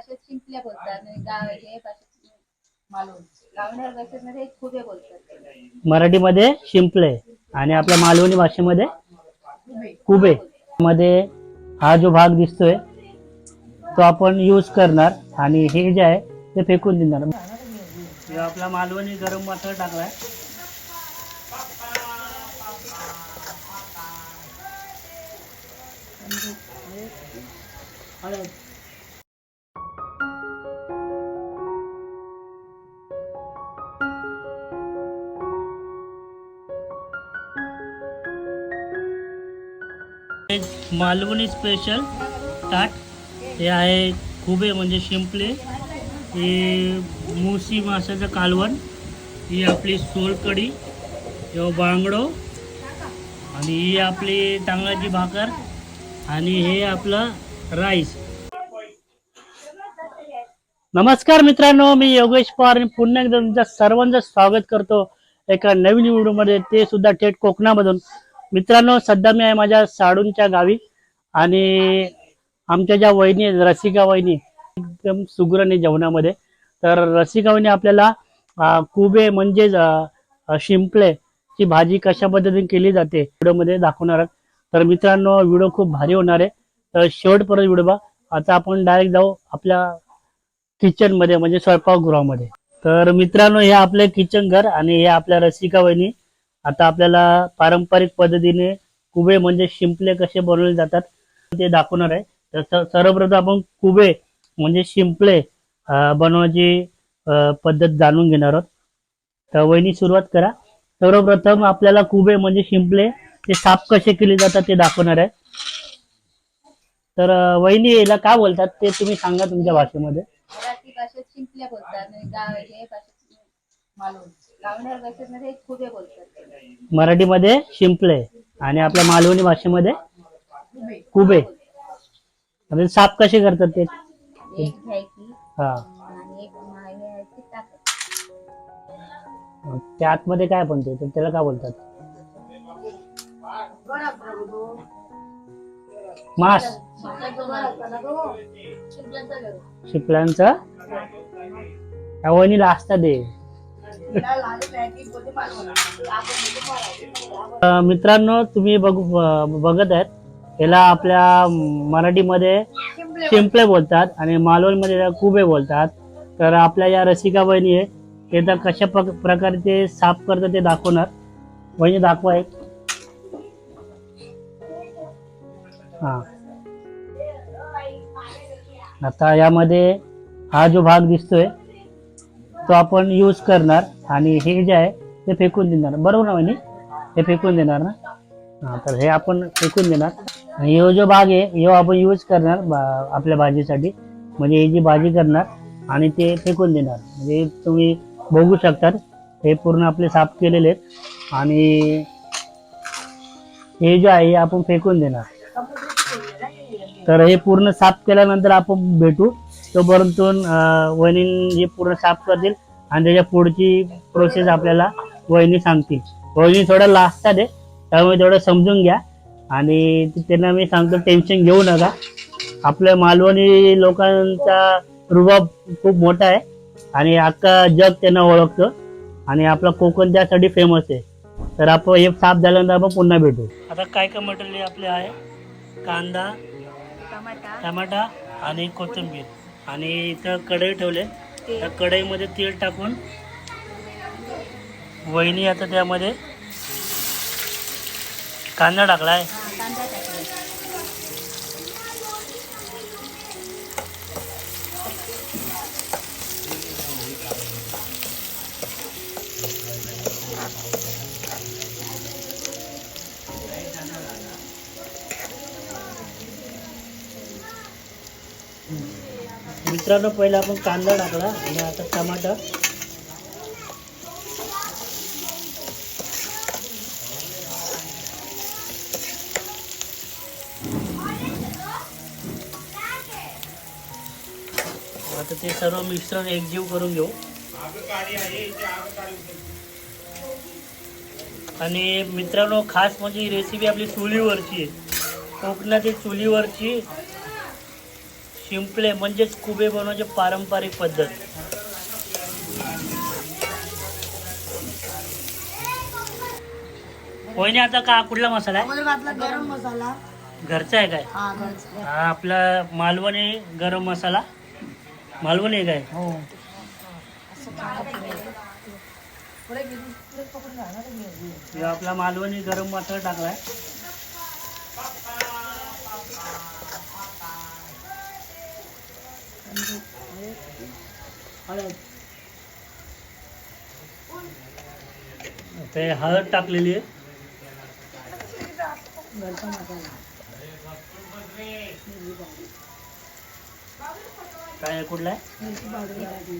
भाषेत शिंपल्या बोलतात म्हणजे आणि गाव हे भाषेत मालवण. गावंढळ भाषेमध्ये खुबे बोलतात मराठीमध्ये शिंपले आणि आपल्या मालवणी भाषेमध्ये कुबे मध्ये हा जो भाग दिसतोय तो आपण यूज करणार आणि हे जे आहे ते फेकून देणार. हे आपला मालवणी गरम मसाला टाकलाय. एक मालवणी स्पेशल ताट. हे आहे खुबे म्हणजे शिंपले. हे मुसी माशाचं कालवण. ही आपली सोलकढी. किंवा बांगडो. आणि ही आपली तांदळाची भाकर. आणि हे आपलं राईस. नमस्कार मित्रांनो मी योगेश पवार आणि पुन्हा एकदा तुमच्या सर्वांचं स्वागत करतो. एका नवीन व्हिडिओमध्ये ते सुद्धा थेट कोकणामधून. मित्रांनो सध्या मी आहे माझ्या साडूंच्या गावी आणि आमच्या ज्या वहिनी आहेत रसिका वहिनी एकदम सुगरण आहे जेवणामध्ये. तर रसिका वहिनी आपल्याला कुबे म्हणजेच शिंपले ची भाजी कशा पद्धतीने केली जाते व्हिडिओमध्ये दाखवणार तर मित्रांनो व्हिडिओ खूप भारी होणार आहे. तर शेवटपर्यंत व्हिडिओ बा आता आपण डायरेक्ट जाऊ आपल्या किचनमध्ये म्हणजे स्वयंपाकगृहामध्ये तर मित्रांनो हे आपले किचन घर आणि हे आपल्या रसिका वहिनी आता आपल्याला पारंपरिक पद्धतीने कुबे म्हणजे शिंपले कसे बनवले जातात ते दाखवणार आहे. तर सर्वप्रथम आपण कुबे म्हणजे शिंपले बनवायची बनवण्याची पद्धत जाणून घेणार आहोत. तर वहिनी सुरुवात करा. सर्वप्रथम आपल्याला कुबे म्हणजे शिंपले ते साफ कसे केले जातात ते दाखवणार आहे. तर वहिनी याला काय बोलतात ते तुम्ही सांगा तुमच्या भाषेमध्ये. मराठी भाषेत शिंपल्या बोलतात म्हणजे भाषेमध्ये खुबे बोलतात मराठीमध्ये शिंपले आणि आपल्या मालवणी भाषेमध्ये कुबे. म्हणजे साफ कसे करतात ते? हा. त्या आतमध्ये काय पण ते? तर त्याला काय बोलतात? मास. शिपल्यांचा त्या वहिनीला असता दे. मित्रांनो तुम्ही बघू ब- बघत आहेत. याला आपल्या मराठीमध्ये शिंपले बोलतात आणि मालवणमध्ये त्याला कुबे बोलतात. तर आपल्या या रसिका बहिणी आहे. ते तर कशा प्रकारे ते साफ करतात ते दाखवणार. बहिणी दाखवा एक. हा. आता यामध्ये हा जो भाग दिसतोय तो आपण यूज करणार. आणि हे जे आहे ते फेकून देणार. बरोबर ना वहिनी? हे फेकून देणार ना? हा तर हे आपण फेकून देणार. आणि ह्यो जो भाग आहे ह्यो आपण यूज करणार बा- आपल्या भाजीसाठी. म्हणजे हे जी भाजी करणार आणि ते फेकून देणार. म्हणजे तुम्ही बघू शकतात हे पूर्ण आपले साफ केलेले आहेत. आणि हे जे आहे हे आपण फेकून देणार. तर हे पूर्ण साफ केल्यानंतर आपण भेटू. तोपर्यंत परंतु वहिनी हे पूर्ण साफ करतील आणि त्याच्या पुढची प्रोसेस आपल्याला वहिनी सांगतील. वहिनी थोडं लाजतात आहे त्यामुळे थोडं समजून घ्या. आणि त्यांना मी सांगतो टेन्शन घेऊ नका. आपल्या मालवणी लोकांचा रुबाब खूप मोठा आहे. आणि अख्खा जग त्यांना ओळखतं. आणि आपला कोकण त्यासाठी फेमस आहे. तर आपण हे साफ झाल्यानंतर आपण पुन्हा भेटू. आता काय काय मटेरियल आपले आहे? कांदा टमाटा. टमाटा आणि कोथिंबीर. आणि इथं कढई ठेवले. त्या कढईमध्ये तेल टाकून वहिनी आता त्यामध्ये कांदा टाकलाय. कांदा मित्रांनो पहिला आपण कांदा टाकला आणि आता टमाटर. आता ते सर्व मिश्रण एकजीव करून घेऊ. आणि मित्रांनो खास म्हणजे रेसिपी आपली चुलीवरची आहे. कोकणातील चुलीवरची शिंपले म्हणजेच कुबे बनवायची पारंपरिक पद्धत. होईने आता का कुठला मसाला आहे? घातला गरम मसाला. घरचा आहे काय? हा घरचा. हा आपला मालवणी गरम मसाला. मालवणी आहे काय? हो. हे आपला मालवणी गरम मसाला टाकलाय. ते हळद टाकलेली आहे. काय आहे कुठला आहे?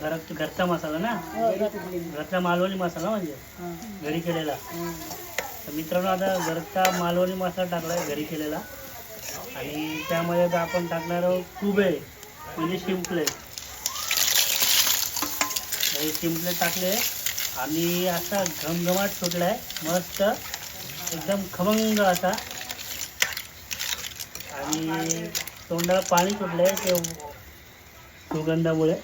घरात घरचा मसाला ना? कुठलेली घरचा मालवणी मसाला म्हणजे? हा. घरी केलेला. हा. तर मित्रांनो आता घरचा मालवणी मसाला टाकलाय घरी केलेला. आणि त्यामध्ये आता आपण टाकणार आहोत कुबे म्हणजे शिंपले. हे शिंपले टाकले आणि असा घमघमाट सुटलाय. मस्त. एकदम खमंग असा. आणि तोंडाला पाणी सुटलंय ते सुगंधामुळे.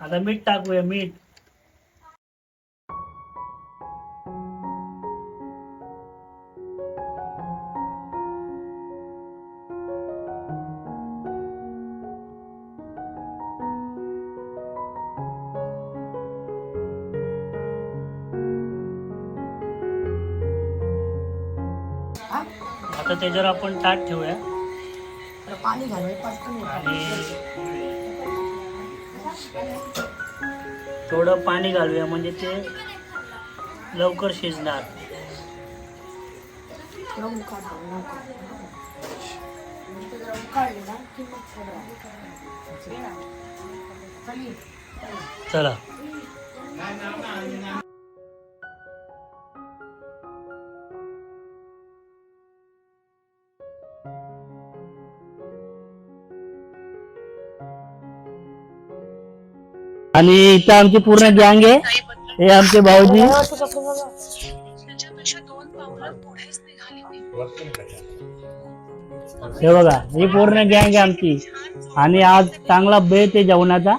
आता मीठ टाकूया मीठ. आता त्याच्यावर आपण ताट ठेवूया. तर पाणी. आणि थोडं पाणी घालूया म्हणजे ते लवकर शिजणार. थोडं आणि इथं आमची पूर्ण गँग आहे. हे आमचे भाऊजी. हे बघा ही पूर्ण गँग आहे आमची. आणि आज चांगला बेत आहे जेवणाचा.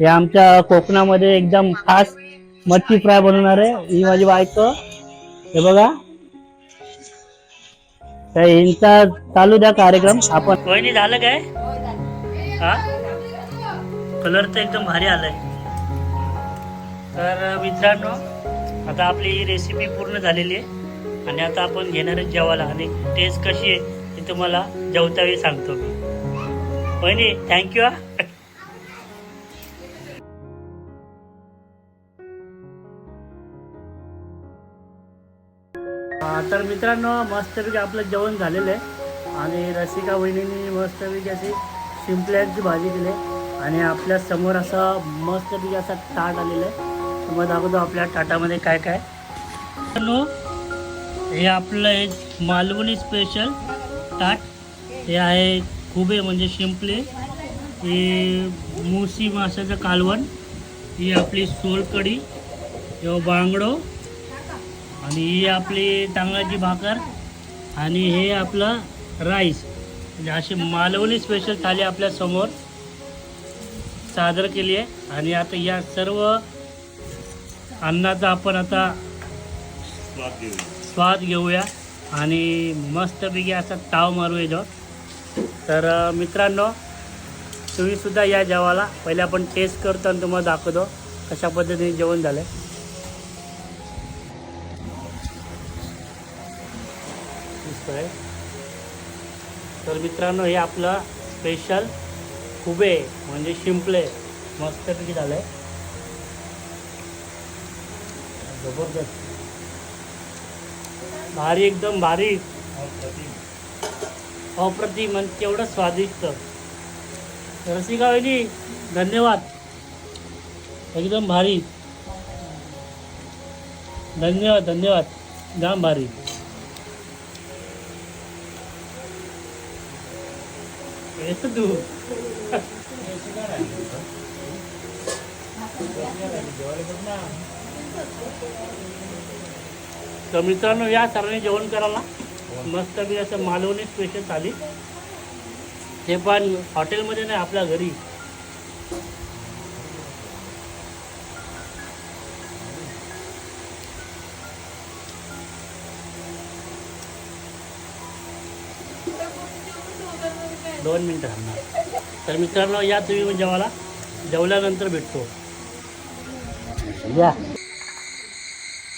हे आमच्या कोकणामध्ये एकदम खास मच्छी फ्राय बनवणार आहे. ही माझी बायको. हे बघा. तर यांचा चालू द्या कार्यक्रम. आपण झालं काय? हा? कलर तर एकदम भारी आलाय. तर मित्रांनो आता आपली ही रेसिपी पूर्ण झालेली आहे. आणि आता आपण घेणार आहे जेवायला. आणि टेस्ट कशी आहे ती तुम्हाला जेवतावेळी सांगतो मी. बहिणी थँक्यू हा तर मित्रांनो मस्तपैकी आपलं जेवण झालेलं आहे. आणि रसिका वहिनीने मस्तपैकी अशी शिंपल्याची भाजी केली आहे. आणि आपल्यासमोर असं मस्तपैकी असा ताट आलेलं आहे. तर मग दाखवतो आपल्या ताटामध्ये काय काय. हॅलो हे आपलं एक मालवणी स्पेशल ताट. हे आहे खुबे म्हणजे शिंपले हे मुसी माशाचं कालवण. ही आपली सोलकढी किंवा बांगडो आणि ही आपली तांदळाची भाकर आणि हे आपलं राईस. म्हणजे अशी मालवणी स्पेशल थाली आपल्यासमोर. सादर केली आहे. आणि आता या सर्व अन्नाचा आपण आता स्वाद घेऊया. आणि मस्तपैकी असा ताव मारू याच्यावर तर मित्रांनो तुम्ही सुद्धा या जेवाला पहिले आपण टेस्ट करतो आणि तुम्हाला दाखवतो कशा पद्धतीने जेवण झालं आहे तर मित्रांनो हे आपलं स्पेशल खुबे म्हणजे शिंपले. मस्तपैकी झालं आहे जबरदस्त. भारी एकदम भारी. अप्रतिम. आणि तेवढं स्वादिष्ट. रसिका वहिनी धन्यवाद. एकदम भारी. धन्यवाद धन्यवाद. जाम भारी. येतो तू. तर मित्रांनो या सरांनी जेवण करायला. मस्त मी असं मालवणी स्पेशल थाली. ते पण हॉटेलमध्ये नाही आपल्या घरी. दोन मिनटं थांबणार तर मित्रांनो या तुम्ही जेवायला. जेवल्यानंतर भेटतो. या.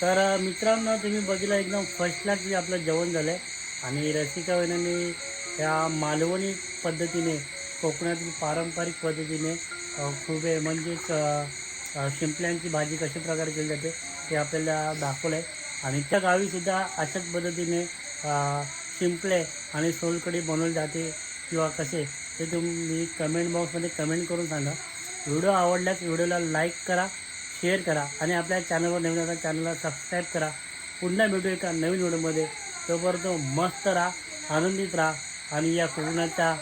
तर मित्रांनो तुम्ही बघितलं एकदम फर्स्ट क्लास जे आपलं जेवण झालं आहे आणि रसिका वहिनीने त्या मालवणी पद्धतीने कोकणातील पारंपरिक पद्धतीने खूप म्हणजेच शिंपल्यांची भाजी कशा प्रकारे केली जाते ते आपल्याला दाखवलं आहे आणि त्या गावीसुद्धा अशाच पद्धतीने शिंपले आणि सोलकढी बनवली जाते किंवा कसे ते तुम्ही कमेंट बॉक्समध्ये कमेंट करून सांगा. व्हिडिओ आवडल्यास व्हिडिओला लाईक करा शेअर करा आणि आपल्या चॅनलवर नवीन आता चॅनलला सबस्क्राईब करा. पुन्हा भेटू एका नवीन व्हिडिओमध्ये तोपर्यंत मस्त राहा आनंदित राहा आणि या कोकणाचा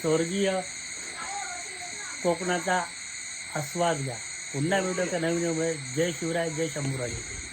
स्वर्गीय कोकणाचा आस्वाद घ्या. पुन्हा भेटू एका नवीन व्हिडिओमध्ये जय शिवराय जय शंभूराजे.